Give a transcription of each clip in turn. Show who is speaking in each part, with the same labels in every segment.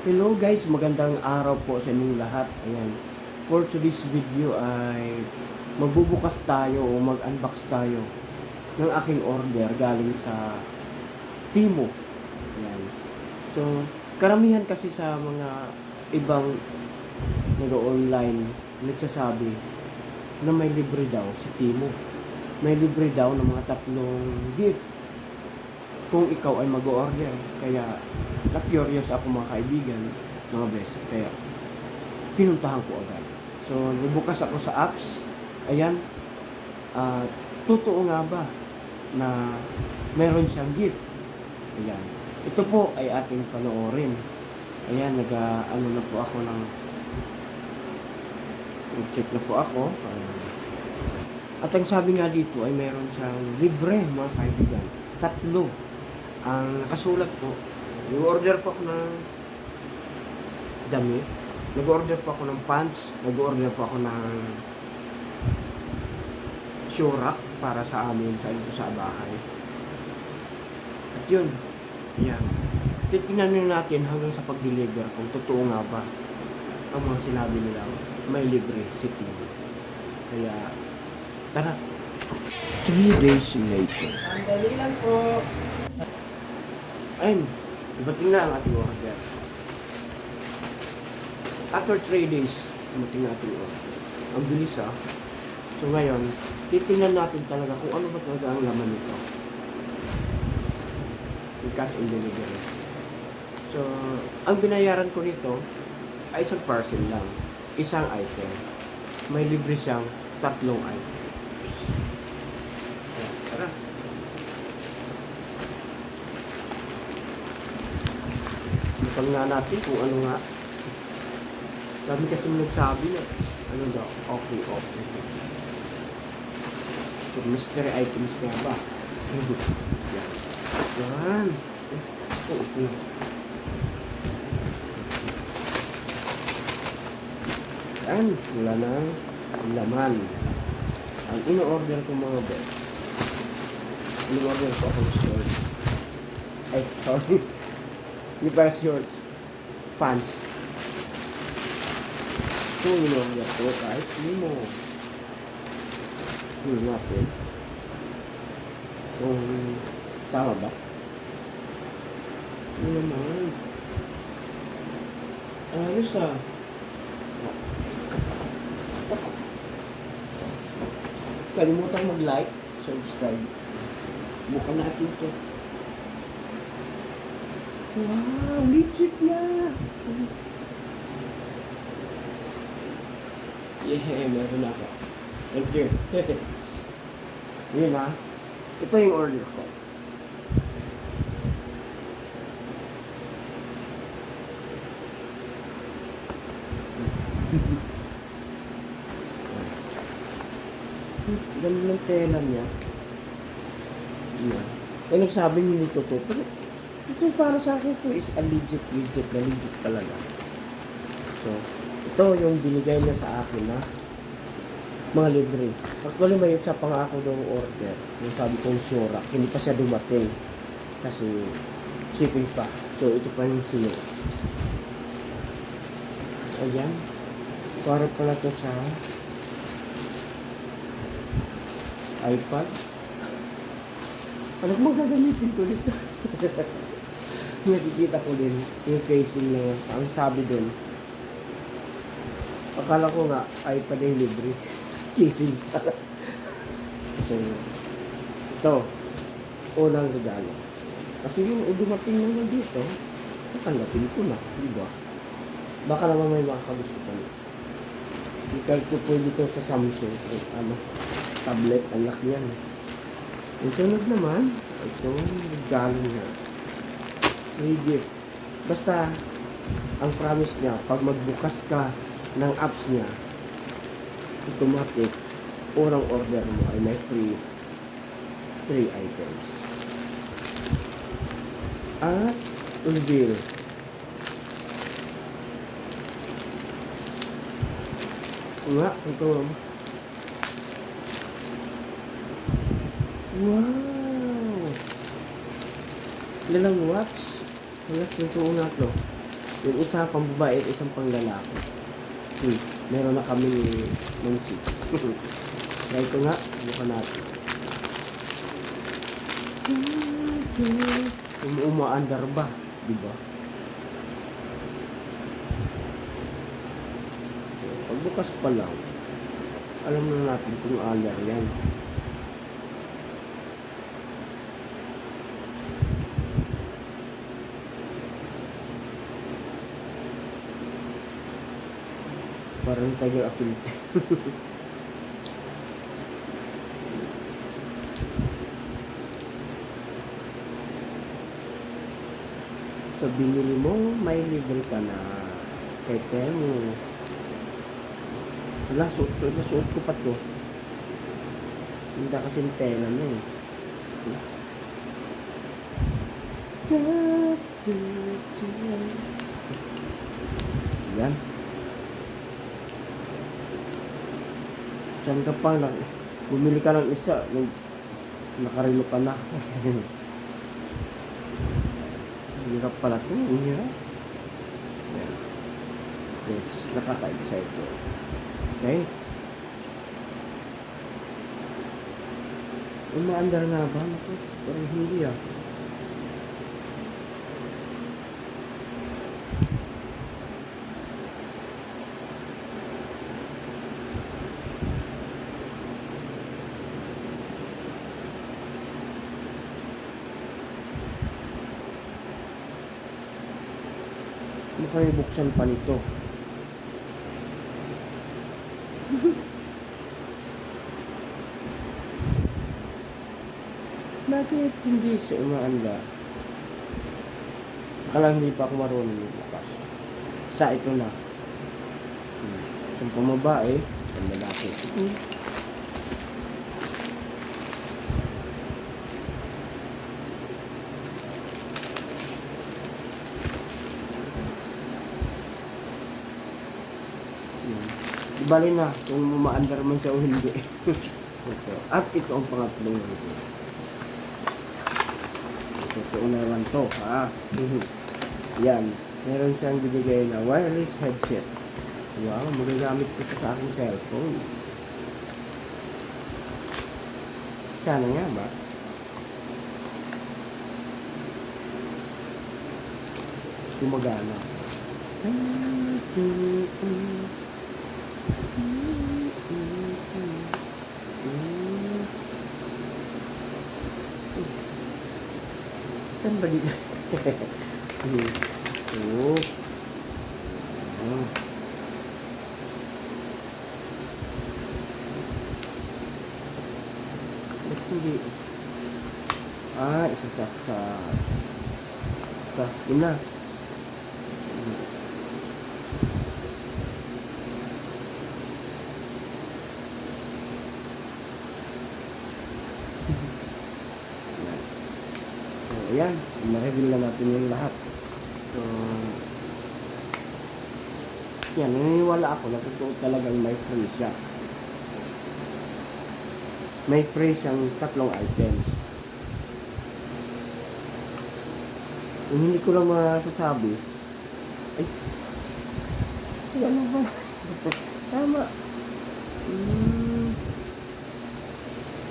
Speaker 1: Hello guys, magandang araw po sa inyong lahat. Ayan. For today's video ay magbubukas tayo o mag-unbox tayo ng aking order galing sa Timo. Ayan. So, karamihan kasi sa mga ibang nag-online nagsasabi na may libre daw sa Timo. May libre daw ng mga tatlong gift kung ikaw ay mag-order. Kaya, na-curious ako mga kaibigan, mga best. Kaya, pinuntahan ko agad. So, nabukas ako sa apps. Ayan. Ah, totoo nga ba na meron siyang gift? Ayan. Ito po ay ating panoorin. Ayan, nag ah, ano na po ako ng check na po ako. At ang sabi nga dito ay meron siyang libre mga kaibigan. Tatlo ang nakasulat po, nag-order po ako ng dami, nag-order po ako ng pants, nag-order po ako ng shurak para sa amin sa dito sa bahay. At yun, yan. Titingnan natin hanggang sa pag-deliver kung totoo nga ba ang mga sinabi nila may libre si Tino. Kaya, tara. Three days later.
Speaker 2: Sandali lang po.
Speaker 1: Ayun, dumating na ang ating order. After 3 days, dumating na ating order. Ang bilis ah. So ngayon, titingnan natin talaga kung ano ba talaga ang laman nito. Yung cash on delivery. So, ang binayaran ko nito ay isang parcel lang. Isang item. May libre siyang tatlong items. Bukal nga natin kung ano nga. Dami kasi nagsabi na, ano daw, okay, okay. So, mystery items nga ba? Yan. Yan. Oh, okay. Yan, wala na laman. Ang ino-order ko mga best. Ino-order ko ako ng shorts. Ay, sorry. Hindi para shorts. Pants. Ito ino-order ko kahit hindi mo. Hindi natin. Kung tama ba? Ano naman? Ayos ah. Kalimutan mag-like, subscribe. Bukan natin ito. Wow, legit na! Yeah, meron ako. Thank you. Yun ha. Ito yung order ko. Ganda ng tela niya. Yan. Eh, nagsabi niyo nito to. Pero, ito para sa akin po is a legit, legit na legit talaga. So, ito yung binigay niya sa akin na mga libre. Actually, may isa pa nga ako daw order. Yung sabi kong sura, hindi pa siya dumating. Kasi, shipping pa. So, ito pa yung sino. Ayan. Para pala to sa iPad. Ano mo gagamitin ko nito? Nakikita ko din yung casing na yun. Ang sabi din, akala ko nga ay libre. Casing. so, ito, unang regalo. Kasi yung dumating naman dito, natanggapin ko na, di ba? Baka naman may makakagusto nito. Ikal ko po dito sa Samsung, eh, ano, tablet, ang laki yan. Yung sunod naman, ito, galing na. Free. Basta, ang promise niya, pag magbukas ka ng apps niya, automatic, unang order mo ay may free 3 items. At, reveal. Nga, ito. Wow! Ilang watts? Wala, ito nga to. Yung isa pang babae isang pang lalaki. Hmm, meron na kami munsi. Try ko nga, buka natin. Yung umaandar ba? Di ba? Pagbukas pa lang, alam na natin kung andar yan. Parang tayo apilte. sa binili mo, may libre ka na. Kaya mo. Wala, suot, suot, na suot ko pa to. Hindi kasi yung tela mo eh. Yan. Saan ka pa lang? Bumili ka ng isa, nakarilo ka na. Hirap pala ito, ang hirap. Yes, nakaka-excite to. Okay? Umaandar nga ba? Parang hindi ah. Mukhang buksan pa nito. Bakit hindi siya umaanda? Akala hindi pa ako marunong bukas. Sa ito na. Hmm. Isang pamabae, isang lalaki. Hmm. Bali na kung umaandar man siya o hindi. ito. At ito ang pangatlong review. Totoo naman to, ha? Yan. Meron siyang binigay na wireless headset. Wow, magagamit ko ito sa aking cellphone. Sana nga ba? Gumagana. Saan ba. Ah. Ba't hindi? Ah, isa sa sa ina. Hmm. Yan. So, ayan. Na-reveal na natin yung lahat. So, yan. Naniniwala ako na talagang may free siya. May free siyang tatlong items. Kung hindi ko lang masasabi, ay ano ba? Tama. Hmm,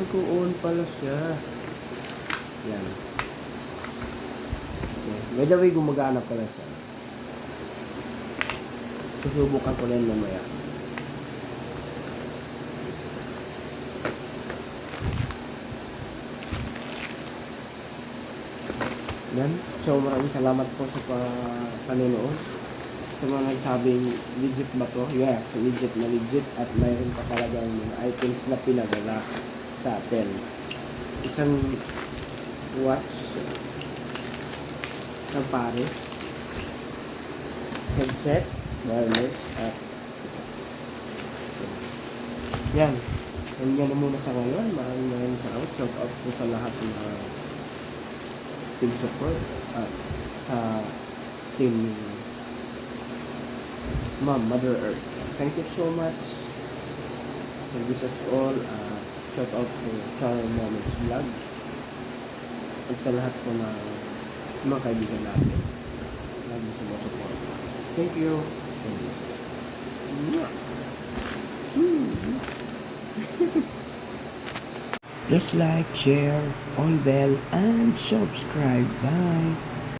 Speaker 1: nag-on pala siya. Yan. By the way, gumagana pala siya. Susubukan ko yun mamaya. Yan. So, maraming salamat po sa pa- panonood. Sa mga nagsabing legit ba to? Yes, legit na legit. At mayroon pa talagang mga items na pinadala sa atin. Isang watch ng Paris. Headset, wireless, at yan. Yan yan na muna sa ngayon. Maraming maraming salamat. Shout out po sa lahat ng mga team support at sa team Ma'am Mother Earth. Thank you so much. And this is all. Uh, shout out to Char Moments Vlog. At sa lahat po ng mga kaibigan natin. Lagi sumusuporta. Thank you.
Speaker 2: Please like, share, on bell, and subscribe. Bye.